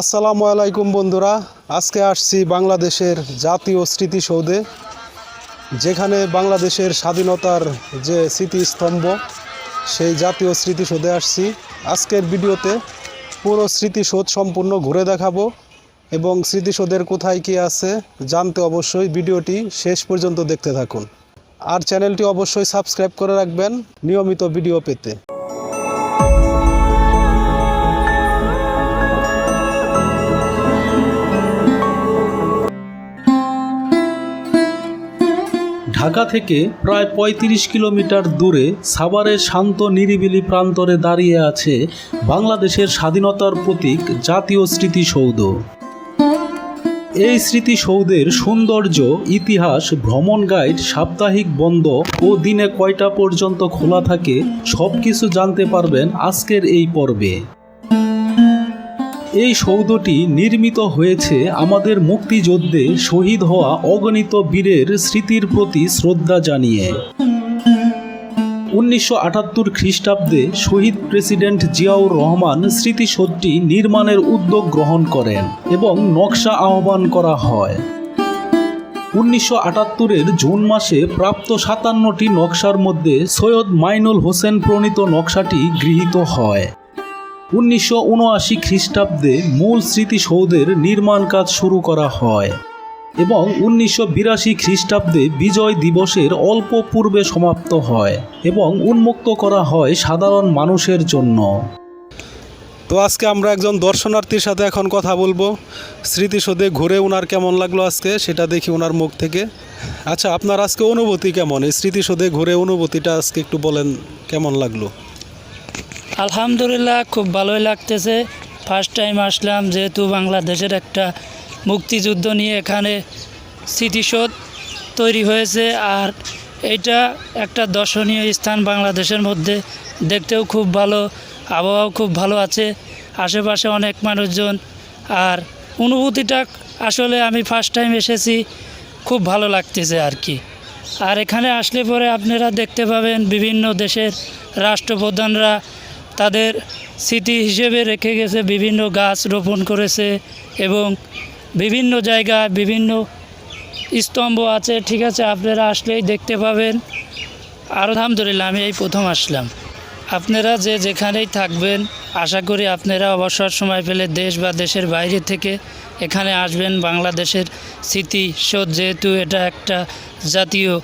আসসালামু আলাইকুম বন্ধুরা, আজকে আসছি বাংলাদেশের জাতীয় স্মৃতিসৌধে, যেখানে বাংলাদেশের স্বাধীনতার যে স্মৃতিস্তম্ভ, সেই জাতীয় স্মৃতিসৌধে আসছি। আজকের ভিডিওতে পুরো স্মৃতিসৌধ সম্পূর্ণ ঘুরে দেখাবো এবং স্মৃতিসৌধের কোথায় কী আছে জানতে অবশ্যই ভিডিওটি শেষ পর্যন্ত দেখতে থাকুন। আর চ্যানেলটি অবশ্যই সাবস্ক্রাইব করে রাখবেন নিয়মিত ভিডিও পেতে। ঢাকা থেকে প্রায় ৩৫ কিলোমিটার দূরে সাভারের শান্ত নিরিবিলি প্রান্তরে দাঁড়িয়ে আছে বাংলাদেশের স্বাধীনতার প্রতীক জাতীয় স্মৃতিসৌধ। এই স্মৃতিসৌধের সৌন্দর্য, ইতিহাস, ভ্রমণ গাইড, সাপ্তাহিক বন্ধ ও দিনে কয়টা পর্যন্ত খোলা থাকে সব কিছু জানতে পারবেন আজকের এই পর্বে। এই সৌধটি নির্মিত হয়েছে আমাদের মুক্তিযুদ্ধে শহীদ হওয়া অগণিত বীরের স্মৃতির প্রতি শ্রদ্ধা জানিয়ে। উনিশশো আটাত্তর খ্রিস্টাব্দে শহীদ প্রেসিডেন্ট জিয়াউর রহমান স্মৃতিসৌধটি নির্মাণের উদ্যোগ গ্রহণ করেন এবং নকশা আহ্বান করা হয়। উনিশশো আটাত্তরের জুন মাসে প্রাপ্ত সাতান্নটি নকশার মধ্যে সৈয়দ মাইনুল হোসেন প্রণীত নকশাটি গৃহীত হয়। উনিশশো উনআশি খ্রিস্টাব্দে মূল স্মৃতিসৌধের নির্মাণ কাজ শুরু করা হয় এবং উনিশশো বিরাশি খ্রিস্টাব্দে বিজয় দিবসের অল্প পূর্বে সমাপ্ত হয় এবং উন্মুক্ত করা হয় সাধারণ মানুষের জন্য। তো আজকে আমরা একজন দর্শনার্থীর সাথে এখন কথা বলব। স্মৃতিসৌধে ঘুরে ওনার কেমন লাগল আজকে সেটা দেখি ওনার মুখ থেকে। আচ্ছা আপনার আজকে অনুভূতি কেমন? এই স্মৃতিসৌধে ঘুরে অনুভূতিটা আজকে একটু বলেন, কেমন লাগল? আলহামদুলিল্লাহ, খুব ভালোই লাগতেছে। ফার্স্ট টাইম আসলাম যেহেতু বাংলাদেশের একটা মুক্তিযুদ্ধ নিয়ে এখানে স্মৃতিসৌধ তৈরি হয়েছে। আর এটা একটা দর্শনীয় স্থান বাংলাদেশের মধ্যে। দেখতেও খুব ভালো, আবহাওয়াও খুব ভালো আছে, আশেপাশে অনেক মানুষজন। আর অনুভূতিটা আসলে আমি ফার্স্ট টাইম এসেছি, খুব ভালো লাগতেছে আর কি। আর এখানে আসলে পরে আপনারা দেখতে পাবেন বিভিন্ন দেশের রাষ্ট্রপ্রধানরা তাদের স্মৃতি হিসেবে রেখে গেছে, বিভিন্ন গাছ রোপণ করেছে এবং বিভিন্ন জায়গায় বিভিন্ন স্তম্ভ আছে। ঠিক আছে, আপনারা আসলেই দেখতে পাবেন। আর আলহামদুলিল্লাহ, আমি এই প্রথম আসলাম। আপনারা যে যেখানেই থাকবেন, আশা করি আপনারা অবসর সময় পেলে দেশ বা দেশের বাইরে থেকে এখানে আসবেন। বাংলাদেশের স্মৃতি স্মৃতিসৌধ যেহেতু এটা একটা জাতীয়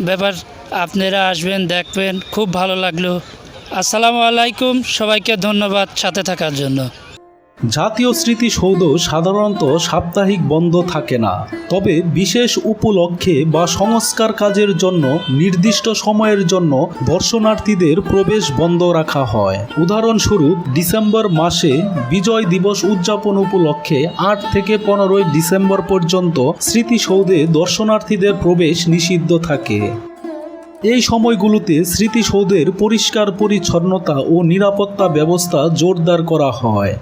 ব্যাপার, আপনারা আসবেন, দেখবেন। খুব ভালো লাগল। আসসালামু আলাইকুম, সবাইকে ধন্যবাদ সাথে থাকার জন্য। জাতীয় স্মৃতিসৌধ সাধারণত সাপ্তাহিক বন্ধ থাকে না, তবে বিশেষ উপলক্ষে বা সংস্কার কাজের জন্য, নির্দিষ্ট সময়ের জন্য দর্শনার্থীদের প্রবেশ বন্ধ রাখা হয়। উদাহরণস্বরূপ, ডিসেম্বর মাসে বিজয় দিবস উদযাপন উপলক্ষে আট থেকে পনেরোই ডিসেম্বর পর্যন্ত স্মৃতিসৌধে দর্শনার্থীদের প্রবেশ নিষিদ্ধ থাকে। এই সময়গুলোতে স্মৃতিসৌধের পরিষ্কার পরিচ্ছন্নতা ও নিরাপত্তা ব্যবস্থা জোরদার করা হয়।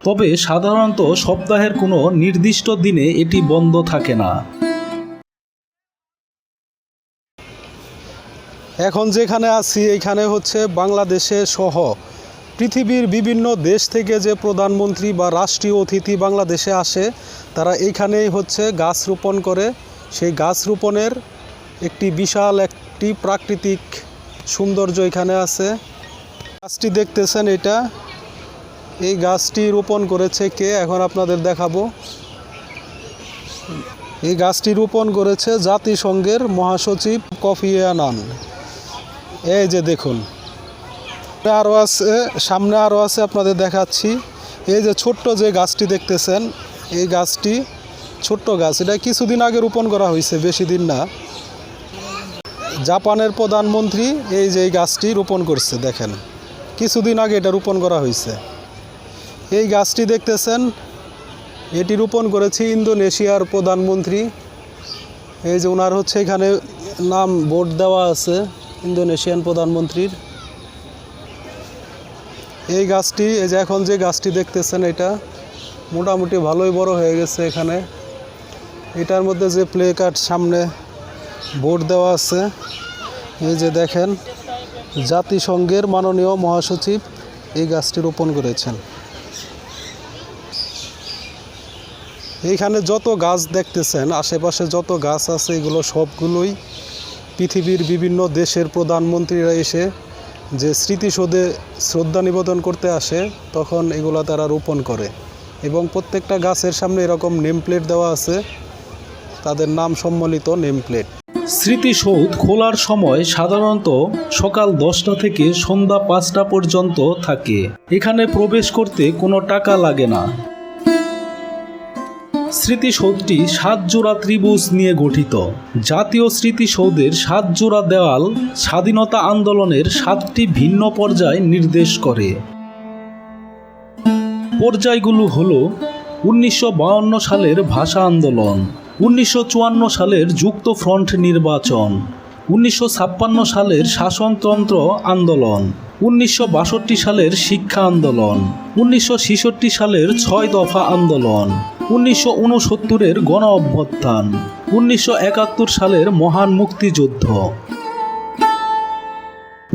তবে সাধারণত সপ্তাহের কোনো নির্দিষ্ট দিনে এটি বন্ধ থাকে না। এখন যেখানে আছি এখানে হচ্ছে বাংলাদেশে সহ পৃথিবীর বিভিন্ন দেশ থেকে যে প্রধানমন্ত্রী বা রাষ্ট্রীয় অতিথি বাংলাদেশে আসে, তারা এইখানেই হচ্ছে গাছ রোপণ করে। সেই গাছ রোপণের একটি বিশাল একটি প্রাকৃতিক সৌন্দর্য এখানে আছে। গাছটি দেখতেছেন এটা। এই গাছটি রোপণ করেছে কে? এখন আপনাদের দেখাবো। এই গাছটি রোপণ করেছে জাতিসংঘের মহাসচিব কফি আনান। এই যে দেখুন। আরও আছে, সামনে আরও আছে, আপনাদের দেখাচ্ছি। এই যে ছোট্ট যে গাছটি দেখতেছেন, এই গাছটি ছোট্ট গাছ। এটা কিছুদিন আগে রোপণ করা হয়েছে, বেশি দিন না। জাপানের প্রধানমন্ত্রী এই যে এই গাছটি রোপণ করছে, দেখেন। কিছুদিন আগে এটা রোপণ করা হয়েছে। এই গাছটি দেখতেছেন, এটি রোপণ করেছে ইন্দোনেশিয়ার প্রধানমন্ত্রী। এই যে ওনার হচ্ছে এখানে নাম বোর্ড দেওয়া আছে, ইন্দোনেশিয়ান প্রধানমন্ত্রীর। এই গাছটি, এই যে এখন যে গাছটি দেখতেছেন এটা, মোটামুটি ভালোই বড় হয়ে গেছে এখানে। এটার মধ্যে যে প্লে কার্ড সামনে বোর্ড দেওয়া আছে। এই যে দেখেন, জাতিসংঘের মাননীয় মহাসচিব এই গাছটি রোপণ করেছেন। এইখানে যত গাছ দেখতেছেন, আশেপাশে যত গাছ আছে, এগুলো সবগুলোই পৃথিবীর বিভিন্ন দেশের প্রধানমন্ত্রীরা এসে যে স্মৃতিসৌধে শ্রদ্ধা নিবেদন করতে আসে, তখন এগুলো তারা রোপণ করে। এবং প্রত্যেকটা গাছের সামনে এরকম নেম প্লেট দেওয়া আছে। তাদের নাম সম্বলিত নেম প্লেট স্মৃতিসৌধ খোলার সময় সাধারণত সকাল দশটা থেকে সন্ধ্যা পাঁচটা পর্যন্ত থাকে। এখানে প্রবেশ করতে কোনো টাকা লাগে না। স্মৃতিসৌধটি সাত জোড়া ত্রিভুজ নিয়ে গঠিত। জাতীয় স্মৃতিসৌধের সাত জোড়া দেওয়াল স্বাধীনতা আন্দোলনের সাতটি ভিন্ন পর্যায় নির্দেশ করে। পর্যায়গুলো হল উনিশশো সালের ভাষা আন্দোলন। উনিশশো চুয়ান্ন সালের যুক্ত ফ্রন্ট নির্বাচন, উনিশশো ছাপ্পান্ন সালের শাসনতন্ত্র আন্দোলন, উনিশশো বাষট্টি সালের শিক্ষা আন্দোলন, উনিশশো ছেষট্টি সালের ছয় দফা আন্দোলন, উনিশশো উনসত্তরের গণ অভ্যুত্থান, উনিশশো একাত্তর সালের মহান মুক্তিযুদ্ধ।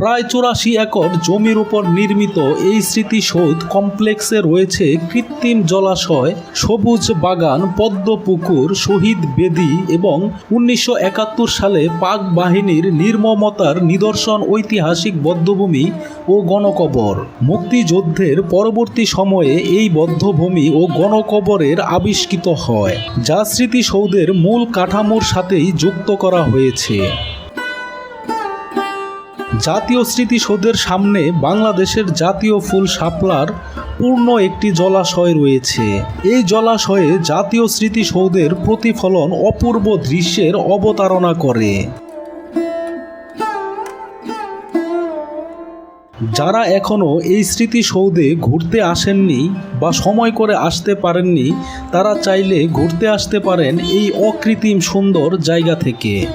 প্রায় চুরাশি একর জমির উপর নির্মিত এই স্মৃতিসৌধ কমপ্লেক্সে রয়েছে কৃত্রিম জলাশয়, সবুজ বাগান, পদ্ম পুকুর, শহীদ বেদি এবং উনিশশো একাত্তর সালে পাক বাহিনীর নির্মমতার নিদর্শন ঐতিহাসিক বদ্ধভূমি ও গণকবর। মুক্তিযুদ্ধের পরবর্তী সময়ে এই বদ্ধভূমি ও গণকবরের আবিষ্কৃত হয়, যা স্মৃতিসৌধের মূল কাঠামোর সাথেই যুক্ত করা হয়েছে। জাতীয় স্মৃতিসৌধের সামনে বাংলাদেশের জাতীয় ফুল শাপলার পূর্ণ একটি জলাশয় রয়েছে। এই জলাশয়ে জাতীয় স্মৃতিসৌধের প্রতিফলন অপূর্ব দৃশ্যের অবতারণা করে। যারা এখনও এই স্মৃতিসৌধে ঘুরতে আসেননি বা সময় করে আসতে পারেননি, তারা চাইলে ঘুরতে আসতে পারেন এই অকৃত্রিম সুন্দর জায়গা থেকে।